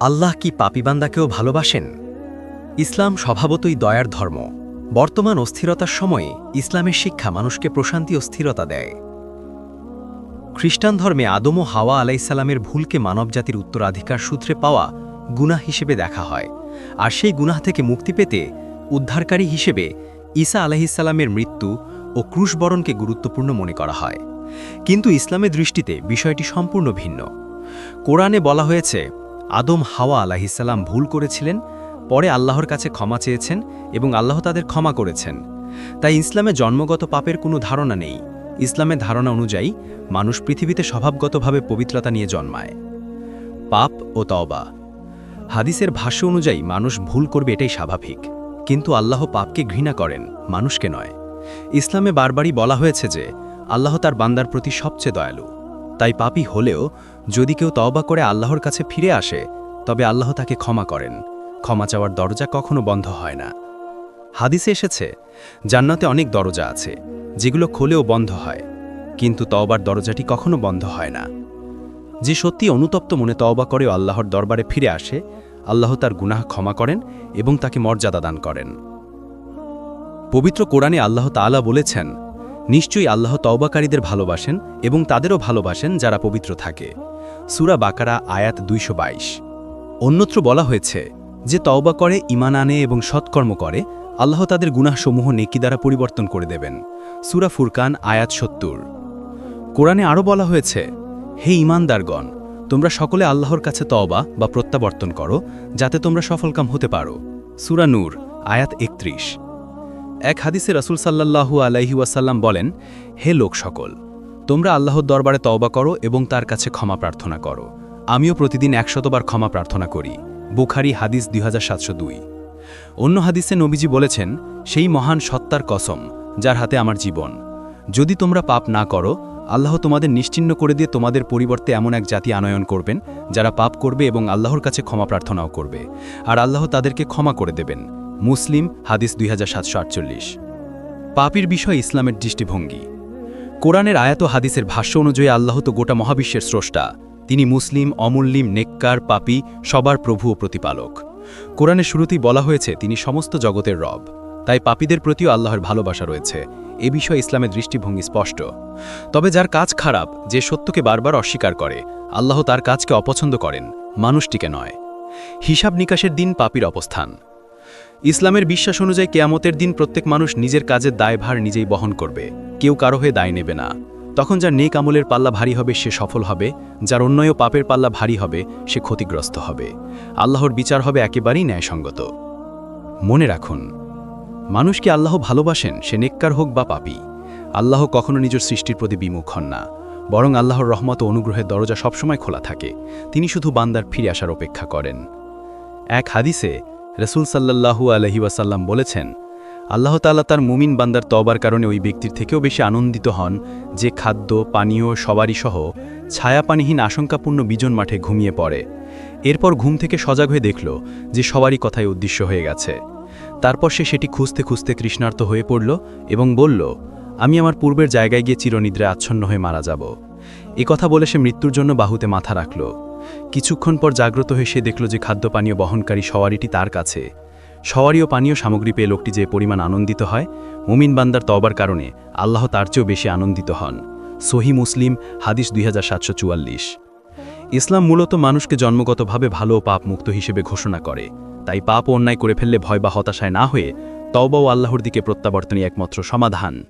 আল্লাহ কি পাপিবান্দাকেও ভালোবাসেন? ইসলাম স্বভাবতই দয়ার ধর্ম। বর্তমান অস্থিরতার সময়ে ইসলামের শিক্ষা মানুষকে প্রশান্তি ও স্থিরতা দেয়। খ্রিস্টান ধর্মে আদম ও হাওয়া আলাইসাল্লামের ভুলকে মানবজাতির উত্তরাধিকার সূত্রে পাওয়া গুনাহ হিসেবে দেখা হয়। আর সেই গুনাহ থেকে মুক্তি পেতে উদ্ধারকারী হিসেবে ঈসা আলাহিসাল্লামের মৃত্যু ও ক্রুশবরণকে গুরুত্বপূর্ণ মনে করা হয়। কিন্তু ইসলামের দৃষ্টিতে বিষয়টি সম্পূর্ণ ভিন্ন। কোরআনে বলা হয়েছে আদম হাওয়া আলাহিসাল্লাম ভুল করেছিলেন, পরে আল্লাহর কাছে ক্ষমা চেয়েছেন এবং আল্লাহ তাদের ক্ষমা করেছেন। তাই ইসলামে জন্মগত পাপের কোনো ধারণা নেই। ইসলামের ধারণা অনুযায়ী, মানুষ পৃথিবীতে স্বভাবগতভাবে পবিত্রতা নিয়ে জন্মায়। পাপ ও তওবা। হাদিসের ভাষ্য অনুযায়ী, মানুষ ভুল করবে এটাই স্বাভাবিক। কিন্তু আল্লাহ পাপকে ঘৃণা করেন, মানুষকে নয়। ইসলামে বারবারই বলা হয়েছে যে, আল্লাহ তার বান্দার প্রতি সবচেয়ে দয়ালু। তাই পাপী হলেও যদি কেউ তওবা করে আল্লাহর কাছে ফিরে আসে, তবে আল্লাহ তাকে ক্ষমা করেন। ক্ষমা চাওয়ার দরজা কখনো বন্ধ হয় না। হাদিসে এসেছে, জান্নাতে অনেক দরজা আছে, যেগুলো খোলেও বন্ধ হয়, কিন্তু তওবার দরজাটি কখনো বন্ধ হয় না। যে সত্যি অনুতপ্ত মনে তওবা করেও আল্লাহর দরবারে ফিরে আসে, আল্লাহ তার গুনাহ ক্ষমা করেন এবং তাকে মর্যাদা দান করেন। পবিত্র কোরআনে আল্লাহ তাআলা বলেছেন নিশ্চয়ই আল্লাহ তওবাকারীদের ভালোবাসেন এবং তাদেরও ভালোবাসেন যারা পবিত্র থাকে। সুরা বাকারা, আয়াত দুইশ বাইশ। অন্যত্র বলা হয়েছে যে তওবা করে ইমান আনে এবং সৎকর্ম করে, আল্লাহ তাদের গুনাহসমূহ নেকি দ্বারা পরিবর্তন করে দেবেন। সুরা ফুরকান, আয়াত সত্তর। কোরআনে আরও বলা হয়েছে, হে ইমানদারগণ তোমরা সকলে আল্লাহর কাছে তওবা বা প্রত্যাবর্তন করো, যাতে তোমরা সফলকাম হতে পারো। সুরা নূর, আয়াত একত্রিশ। এক হাদিসে রসুল সাল্লাল্লাহু আলাইহি ওয়াসাল্লাম বলেন, হে লোক সকল, তোমরা আল্লাহর দরবারে তওবা করো এবং তার কাছে ক্ষমা প্রার্থনা করো। আমিও প্রতিদিন একশতবার ক্ষমা প্রার্থনা করি। বুখারি হাদিস দুই হাজার সাতশো দুই। অন্য হাদিসে নবীজি বলেছেন, সেই মহান সত্তার কসম, যার হাতে আমার জীবন। যদি তোমরা পাপ না করো, আল্লাহ তোমাদের নিশ্চিন্ন করে দিয়ে তোমাদের পরিবর্তে এমন এক জাতি আনয়ন করবেন, যারা পাপ করবে এবং আল্লাহর কাছে ক্ষমা প্রার্থনাও করবে। আর আল্লাহ তাদেরকে ক্ষমা করে দেবেন। মুসলিম, হাদিস দুই হাজার পাপির বিষয় ইসলামের দৃষ্টিভঙ্গি। কোরআনের আয়াত হাদিসের ভাষ্য অনুযায়ী আল্লাহ তো গোটা মহাবিশ্বের স্রষ্টা। তিনি মুসলিম, অমুল্লিম, নেককার, পাপি, সবার প্রভু ও প্রতিপালক। কোরআনের শুরুতেই বলা হয়েছে, তিনি সমস্ত জগতের রব। তাই পাপীদের প্রতিও আল্লাহর ভালোবাসা রয়েছে। এ বিষয়ে ইসলামের দৃষ্টিভঙ্গি স্পষ্ট। তবে যার কাজ খারাপ, যে সত্যকে বারবার অস্বীকার করে, আল্লাহ তার কাজকে অপছন্দ করেন, মানুষটিকে নয়। হিসাব নিকাশের দিন পাপির অবস্থান। ইসলামের বিশ্বাস অনুযায়ী কেয়ামতের দিন প্রত্যেক মানুষ নিজের কাজের দায়ভার নিজেই বহন করবে। কেউ কারও হয়ে দায় নেবে না। তখন যার নেক আমলের পাল্লা ভারী হবে, সে সফল হবে। যার অন্যয় পাপের পাল্লা ভারী হবে, সে ক্ষতিগ্রস্ত হবে। আল্লাহর বিচার হবে একেবারেই ন্যায়সঙ্গত। মনে রাখুন মানুষকে আল্লাহ ভালোবাসেন? সে নেককার হোক বা পাপি। আল্লাহ কখনো নিজের সৃষ্টির প্রতি বিমুখ হন না। বরং আল্লাহর রহমত ও অনুগ্রহের দরজা সবসময় খোলা থাকে। তিনি শুধু বান্দার ফিরে আসার অপেক্ষা করেন। এক হাদিসে রসুল সাল্লাল্লাহু আলহি ওয়াসাল্লাম বলেছেন, আল্লাহ তাআলা তার মুমিন বান্দার তবার কারণে ওই ব্যক্তির থেকেও বেশি আনন্দিত হন যে খাদ্য, পানীয় সবারই সহ ছায়াপানিহীন আশঙ্কাপূর্ণ বিজন মাঠে ঘুমিয়ে পড়ে। এরপর ঘুম থেকে সজাগ হয়ে দেখল যে সবারই কথায় উদ্দেশ্য হয়ে গেছে। তারপর সে সেটি খুঁজতে খুঁজতে কৃষ্ণার্ত হয়ে পড়ল এবং বলল, আমি আমার পূর্বের জায়গায় গিয়ে চিরনিদ্রে আচ্ছন্ন হয়ে মারা যাব। কথা বলে সে মৃত্যুর জন্য বাহুতে মাথা রাখল। কিছুক্ষণ পর জাগ্রত হয়ে সে দেখল যে খাদ্যপানীয় বহনকারী সওয়ারিটি তার কাছে। সওয়ারি ও পানীয় সামগ্রী পেয়ে লোকটি যে পরিমাণ আনন্দিত হয়, মুমিন বান্দার তবার কারণে আল্লাহ তার চেয়েও বেশি আনন্দিত হন। সহি মুসলিম, হাদিস দুই হাজার সাতশো চুয়াল্লিশ। ইসলাম মূলত মানুষকে জন্মগতভাবে ভালো ও পাপ মুক্ত হিসেবে ঘোষণা করে। তাই পাপ অন্যায় করে ফেললে ভয় বা হতাশায় না হয়ে তওবা ও আল্লাহর দিকে প্রত্যাবর্তনই একমাত্র সমাধান।